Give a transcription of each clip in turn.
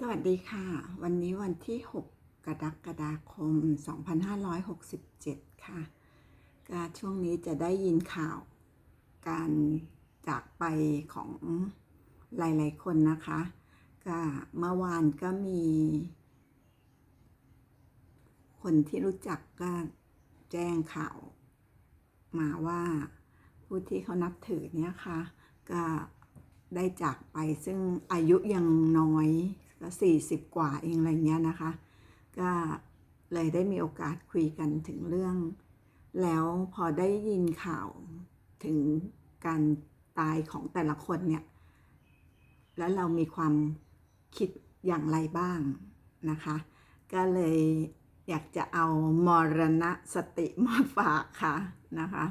สวัสดีค่ะ วันนี้วันที่ 6 กรกฎาคม 2567 ค่ะก็ช่วงนี้จะได้ยินข่าวการจากไปของหลาย ๆ คนนะคะก็เมื่อวานก็มี คนที่รู้จักก็แจ้งข่าว มาว่าผู้ที่เขานับถือเนี่ยค่ะ ก็ได้จากไปซึ่งอายุยังน้อย ก็สี่สิบกว่าเองอะไรเงี้ยนะคะ ก็เลยได้มีโอกาสคุยกันถึงเรื่อง แล้วพอได้ยินข่าวถึงการตายของแต่ละคนเนี่ย แล้วเรามีความคิดอย่างไรบ้างนะคะ ก็เลยอยากจะเอามรณะสติมาฝากค่ะนะคะ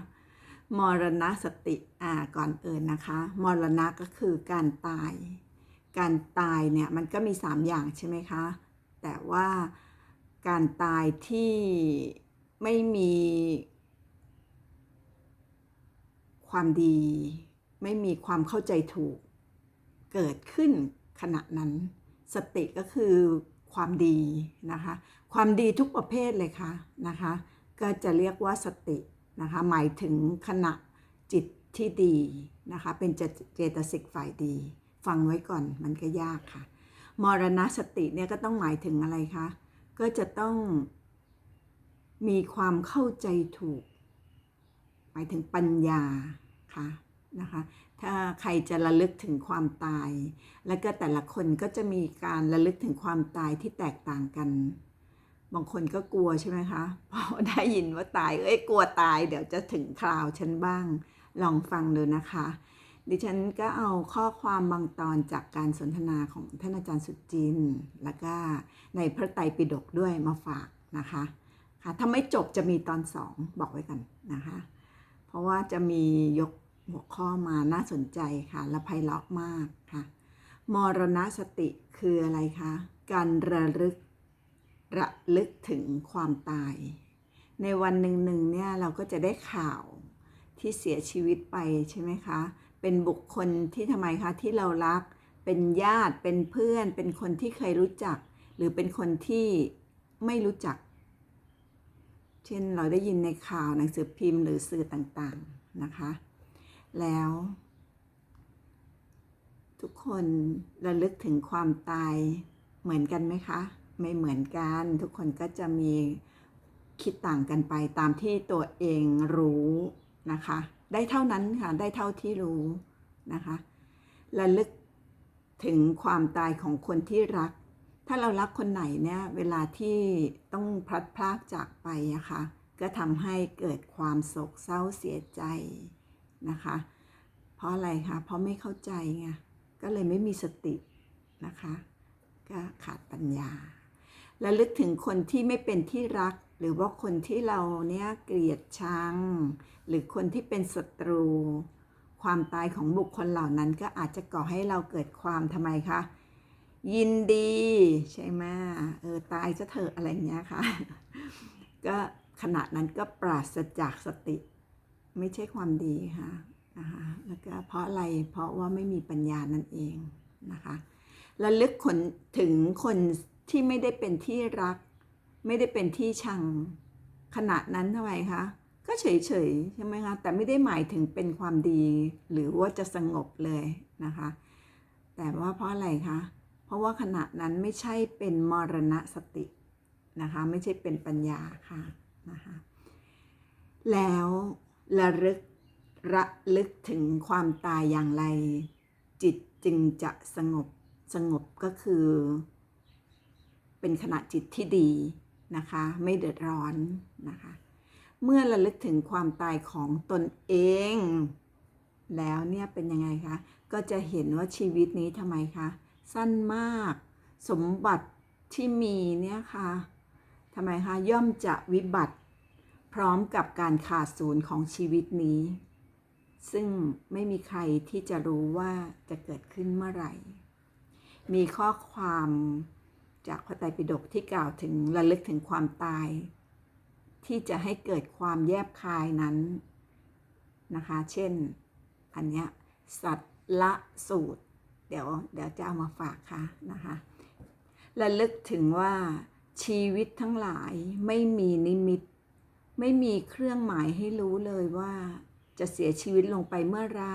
มรณะสติอ่าก่อนอื่นนะคะ มรณะก็คือการตาย การตายเนี่ยมันก็มี 3 อย่างใช่ไหมคะ แต่ว่าการตายที่ไม่มีความดี ไม่มีความเข้าใจถูกเกิดขึ้นขณะนั้น สติก็คือความดีนะคะ ความดีทุกประเภทเลยค่ะนะคะ ก็จะเรียกว่าสตินะคะ หมายถึงขณะจิตที่ดีนะคะ เป็นเจเจตสิกฝ่ายดี ฟังไว้ก่อนมันก็ยากค่ะ มรณสติเนี่ยก็ต้องหมายถึงอะไรคะ ก็จะต้องมีความเข้าใจถูก หมายถึงปัญญาค่ะนะคะ ถ้าใครจะระลึกถึงความตาย แล้วก็แต่ละคนก็จะมีการระลึกถึงความตายที่แตกต่างกัน บางคนก็กลัวใช่ไหมคะพอได้ยินว่าตาย เอ้ยกลัวตาย เดี๋ยวจะถึงคราวฉันบ้าง ลองฟังดูนะคะ ดิฉันก็เอาข้อความบางตอนจากการสนทนาของท่านอาจารย์สุจิน แล้วก็ในพระไตรปิฎกด้วยมาฝากนะคะค่ะถ้าไม่จบจะมีตอนสองบอกไว้กันนะคะ เพราะว่าจะมียกหัวข้อมาน่าสนใจค่ะ และไพเราะมากค่ะ มรณสติคืออะไรคะ การระลึกระลึกถึงความตาย ในวันหนึ่งหนึ่งเนี่ยเราก็จะได้ข่าวที่เสียชีวิตไปใช่ไหมคะ เป็นบุคคลที่ทำไมคะที่เรารัก เป็นญาติเป็นเพื่อน เป็นคนที่เคยรู้จัก หรือเป็นคนที่ไม่รู้จัก เช่นเราได้ยินในข่าวหนังสือพิมพ์หรือสื่อต่างๆนะคะ แล้ว ทุกคนระลึกถึงความตายเหมือนกันไหมคะ ไม่เหมือนกัน ทุกคนก็จะมีคิดต่างกันไปตามที่ตัวเองรู้นะคะ ได้เท่านั้นค่ะ ได้เท่าที่รู้นะคะระลึกถึงความตายของคนที่รัก ถ้าเรารักคนไหนเนี่ย เวลาที่ต้องพลัดพรากจากไปอะคะ่ะ ก็ทำให้เกิดความโศกเศร้าเสียใจนะคะ เพราะอะไรคะ เพราะไม่เข้าใจไง ก็เลยไม่มีสตินะคะ ก็ขาดปัญญา และลึกถึงคนที่ไม่เป็นที่รัก หรือว่าคนที่เราเนี่ยเกลียดชัง หรือคนที่เป็นศัตรู ความตายของบุคคลเหล่านั้นก็อาจจะก่อให้เราเกิดความทำไมคะ ยินดีใช่ไหมเออตายจะเถอะอะไรเงี้ยค่ะ ก็ขณะนั้นก็ปราศจากสติ ไม่ใช่ความดีค่ะนะคะแล้วก็เพราะอะไรเพราะว่าไม่มีปัญญานั่นเองนะคะระลึกคนถึงคน ที่ไม่ได้เป็นที่รัก ไม่ได้เป็นที่ชังขณะนั้นทำไมคะก็เฉยๆใช่ไหมคะแต่ไม่ได้หมายถึงเป็นความดี หรือว่าจะสงบเลยนะคะ แต่ว่าเพราะอะไรคะเพราะว่าขณะนั้นไม่ใช่เป็นมรณะสตินะคะ ไม่ใช่เป็นปัญญาค่ะนะคะแล้วระลึกระลึกถึงความตายอย่างไร จิตจึงจะสงบสงบก็คือ เป็นขณะจิตที่ดีนะคะ ไม่เดือดร้อนนะคะ เมื่อระลึกถึงความตายของตนเอง แล้วเนี่ยเป็นยังไงคะ ก็จะเห็นว่าชีวิตนี้ทำไมคะ สั้นมาก สมบัติที่มีเนี่ยค่ะทำไมคะ ย่อมจะวิบัติ พร้อมกับการขาดศูนย์ของชีวิตนี้ ซึ่งไม่มีใครที่จะรู้ว่าจะเกิดขึ้นเมื่อไหร่ มีข้อความ จากพระไตรปิฎกที่กล่าวถึงระลึกถึงความตาย ที่จะให้เกิดความแยบคายนั้นนะคะ เช่น อันเนี้ยสัตว์ละสูตร เดี๋ยวเดี๋ยวจะเอามาฝากค่ะนะคะระลึกถึงว่าชีวิตทั้งหลายไม่มีนิมิต ไม่มีเครื่องหมายให้รู้เลยว่า จะเสียชีวิตลงไปเมื่อไร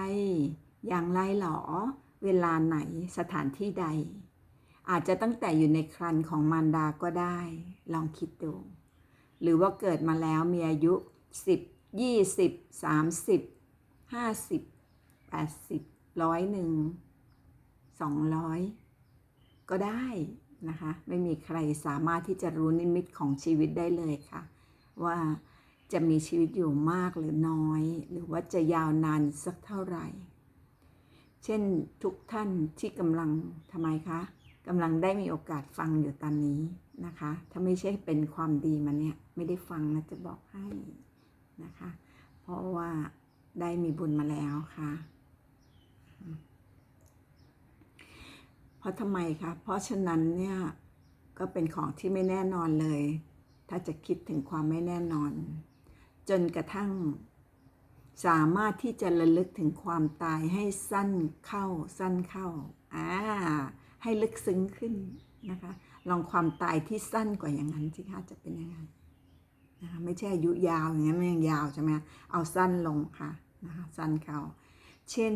อย่างไรหรอ เวลาไหนสถานที่ใด อาจจะตั้งแต่อยู่ในครันของมารดาก็ได้ ลองคิดดู หรือว่าเกิดมาแล้วมีอายุ 10 20 30 50 80ร้อยหนึ่ง200ก็ได้นะคะ ไม่มีใครสามารถที่จะรู้นิมิตของชีวิตได้เลยค่ะ ว่าจะมีชีวิตอยู่มากหรือน้อย หรือว่าจะยาวนานสักเท่าไหร่ เช่นทุกท่านที่กำลังทำไมคะ กำลังได้มีโอกาสฟังอยู่ตอนนี้นะคะ ถ้าไม่ใช่เป็นความดีมาเนี่ยไม่ได้ฟังนะจะบอกให้นะคะ เพราะว่าได้มีบุญมาแล้วค่ะ เพราะทำไมคะ เพราะฉะนั้นเนี่ยก็เป็นของที่ไม่แน่นอนเลย ถ้าจะคิดถึงความไม่แน่นอน จนกระทั่งสามารถที่จะระลึกถึงความตายให้สั้นเข้าสั้นเข้า อ่า ให้ลึกซึ้งขึ้นนะคะ ลองความตายที่สั้นกว่าอย่างนั้นสิคะจะเป็นยังไงนะคะไม่ใช่อายุยาวอย่างนั้นมันยังยาวใช่ไหมเอาสั้นลงค่ะนะคะสั้นเขาเช่น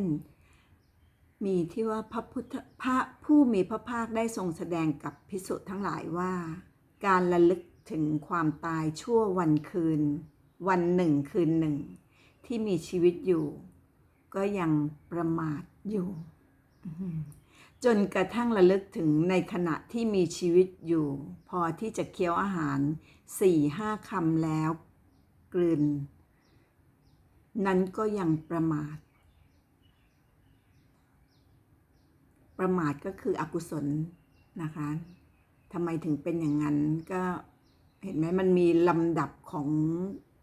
มีที่ว่าพระพุทธพระผู้มีพระภาคได้ทรงแสดงกับพิสุทั้งหลายว่า การระลึกถึงความตายชั่ววันคืน วันหนึ่งคืนหนึ่ง ที่มีชีวิตอยู่ ก็ยังประมาทอยู่ จนกระทั่งระลึกถึงในขณะที่มีชีวิตอยู่ พอที่จะเคี้ยวอาหารสี่ห้าคำแล้วกลืน นั้นก็ยังประมาท ประมาทก็คืออกุศลนะคะทำไมถึงเป็นอย่างนั้นก็เห็นไหมมันมีลำดับของ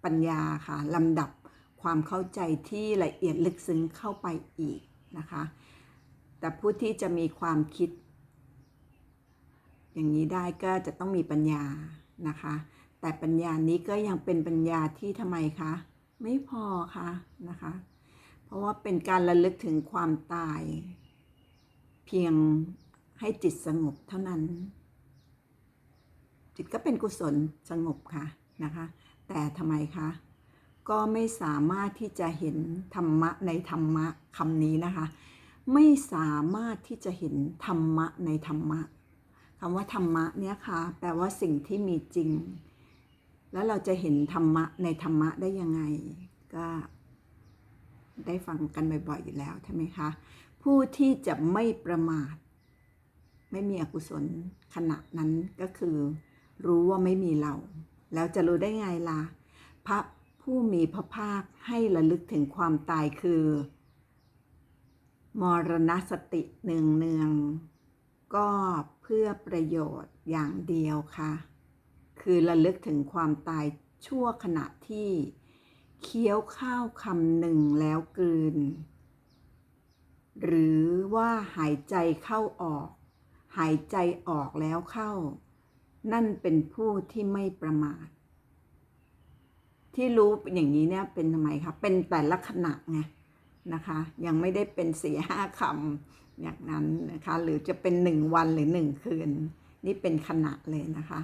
ปัญญาค่ะลำดับความเข้าใจที่ละเอียดลึกซึ้งเข้าไปอีกนะคะ แต่ผู้ที่จะมีความคิด อย่างนี้ได้ก็จะต้องมีปัญญานะคะ แต่ปัญญานี้ก็ยังเป็นปัญญาที่ทำไมคะไม่พอค่ะนะคะ เพราะว่าเป็นการระลึกถึงความตาย เพียงให้จิตสงบเท่านั้น จิตก็เป็นกุศลสงบค่ะนะคะ แต่ทำไมคะก็ไม่สามารถที่จะเห็นธรรมะในธรรมะคำนี้นะคะ ไม่สามารถที่จะเห็นธรรมะในธรรมะคำว่าธรรมะเนี่ยค่ะแปลว่าสิ่งที่มีจริง แล้วเราจะเห็นธรรมะในธรรมะได้ยังไง ก็ได้ฟังกันบ่อยๆอยู่แล้วใช่ไหมคะ ผู้ที่จะไม่ประมาท ไม่มีอกุศลขณะนั้นก็คือ รู้ว่าไม่มีเรา แล้วจะรู้ได้ไงล่ะ พระผู้มีพระภาคให้ระลึกถึงความตายคือ มรณสติเนืองเนืองๆก็เพื่อประโยชน์อย่างเดียวค่ะ คือระลึกถึงความตายชั่วขณะที่เคี้ยวข้าวคำหนึ่งแล้วกลืน หรือว่าหายใจเข้าออก หายใจออกแล้วเข้า นั่นเป็นผู้ที่ไม่ประมาท ที่รู้อย่างนี้เนี่ยเป็นทำไมคะเป็นแต่ละขณะไง นะคะ ยังไม่ได้เป็นสี่ห้าคำอย่างนั้นนะคะ หรือจะเป็นหนึ่งวันหรือหนึ่งคืน นี่เป็นขณะเลยนะคะ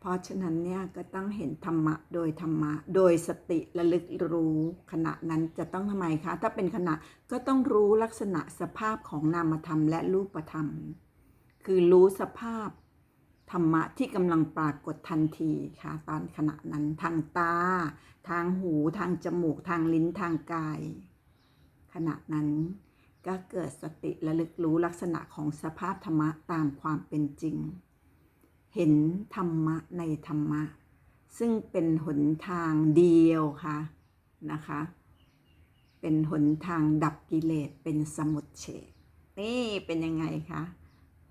เพราะฉะนั้นเนี่ยก็ต้องเห็นธรรมะโดยธรรมะ โดยสติระลึกรู้ขณะนั้นจะต้องทำไมคะ ถ้าเป็นขณะก็ต้องรู้ลักษณะสภาพของนามธรรมและรูปธรรม คือรู้สภาพ ธรรมะที่กำลังปรากฏทันทีค่ะตอนขณะนั้นทางตา ทางหูทางจมูกทางลิ้นทางกาย ขณะนั้นก็เกิดสติระลึกรู้ลักษณะของสภาพธรรมะตามความเป็นจริง เห็นธรรมะในธรรมะ ซึ่งเป็นหนทางเดียวค่ะนะคะ เป็นหนทางดับกิเลสเป็นสมุทเฉดนี่เป็นยังไงคะ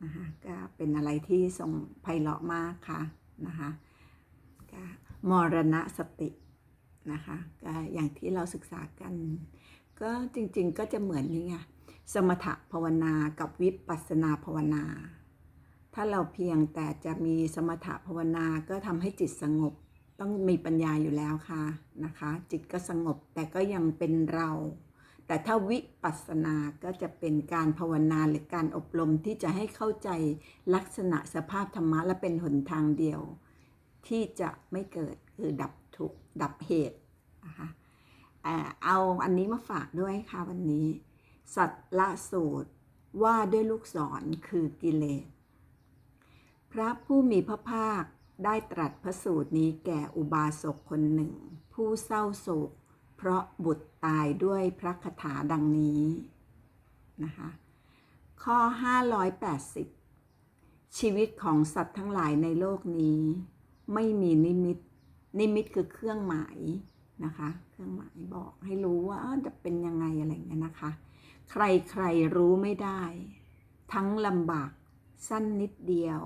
นะคะก็เป็นอะไรที่ทรงไพเราะมากค่ะนะคะก็มรณสตินะคะก็อย่างที่เราศึกษากัน ก็จริงๆก็จะเหมือนนี่ไงสมถภาวนากับวิปัสสนาภาวนา ถ้าเราเพียงแต่จะมีสมถภาวนาก็ทำให้จิตสงบ ต้องมีปัญญาอยู่แล้วค่ะนะคะ จิตก็สงบแต่ก็ยังเป็นเรา แต่ถ้าวิปัสสนาก็จะเป็นการภาวนาหรือการอบรมที่จะให้เข้าใจลักษณะสภาพธรรมะและเป็นหนทางเดียว ที่จะไม่เกิดคือดับทุกข์ดับเหตุนะคะเอาอันนี้มาฝากด้วยค่ะวันนี้ สัตละสูตรว่าด้วยลูกศรคือกิเลส พระผู้มีพระภาคได้ตรัสพระสูตรนี้แก่อุบาสกคนหนึ่ง ผู้เศร้าโศก เพราะบุตรตายด้วยพระคาถาดังนี้นะคะข้อ 580 ชีวิตของสัตว์ทั้งหลายในโลกนี้ ไม่มีนิมิต นิมิตคือเครื่องหมายนะคะ เครื่องหมายบอกให้รู้ว่าจะเป็นยังไงอะไรเงี้ยนะคะ ใครใครรู้ไม่ได้ ทั้งลำบากสั้นนิดเดียว